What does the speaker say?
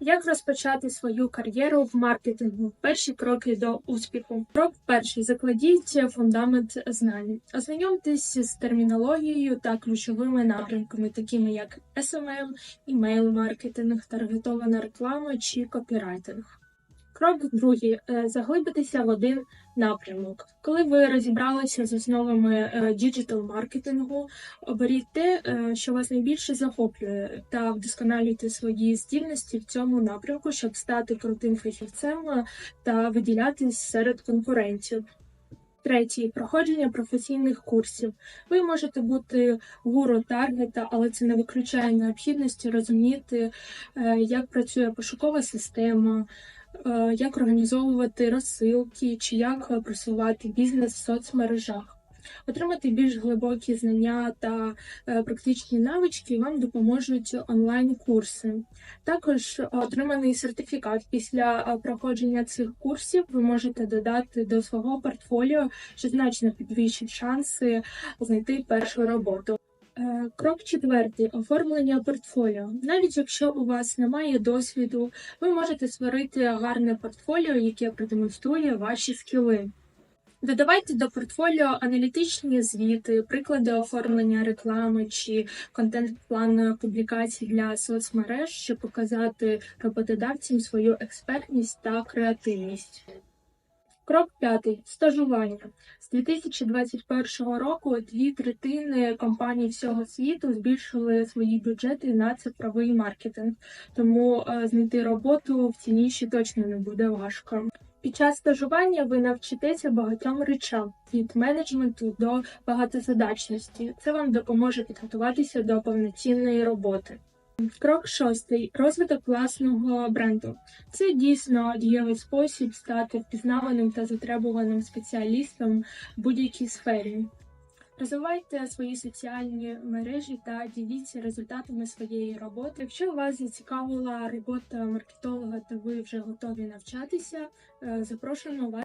Як розпочати свою кар'єру в маркетингу? Перші кроки до успіху. Крок перший: закладіть фундамент знань. Ознайомтесь з термінологією та ключовими напрямками, такими як SMM, імейл-маркетинг, таргетована реклама чи копірайтинг. Крок другий Е, заглибитися в один напрямок. Коли ви розібралися з основами діджитал маркетингу, оберіть те, е, що вас найбільше захоплює, та вдосконалюйте свої здібності в цьому напрямку, щоб стати крутим фахівцем е, та виділятись серед конкурентів. Третій проходження професійних курсів. Ви можете бути гуру таргета, але це не виключає необхідності розуміти, е, як працює пошукова система, е, як організовувати розсилки чи як е, просувати бізнес в соцмережах. Отримати більш глибокі знання та е, практичні навички вам допоможуть онлайн-курси. Також отриманий сертифікат після е, проходження цих курсів ви можете додати до свого портфоліо, що значно підвищить шанси знайти першу роботу. Е, Крок четвертий оформлення портфоліо. Навіть якщо у вас немає досвіду, ви можете створити гарне портфоліо, яке продемонструє ваші скіли. Додавайте до портфоліо аналітичні звіти, приклади оформлення реклами чи контент-план публікацій для соцмереж, щоб показати роботодавцям свою експертність та креативність. Крок п'ятий стажування. З 2021 року дві третини компаній всього світу збільшили свої бюджети на цифровий маркетинг, тому е, знайти роботу в цій ніші точно не буде важко. Під час стажування ви навчитеся багатьом речам від менеджменту до багатозадачності. Це вам допоможе підготуватися до повноцінної роботи. Крок шостий розвиток власного бренду. Це дійсно дієвий спосіб стати впізнаваним та затребуваним спеціалістом в будь-якій сфері. Розвивайте свої соціальні мережі та діліться результатами своєї роботи. Якщо вас зацікавила робота маркетолога та ви вже готові навчатися, е, запрошуємо вас.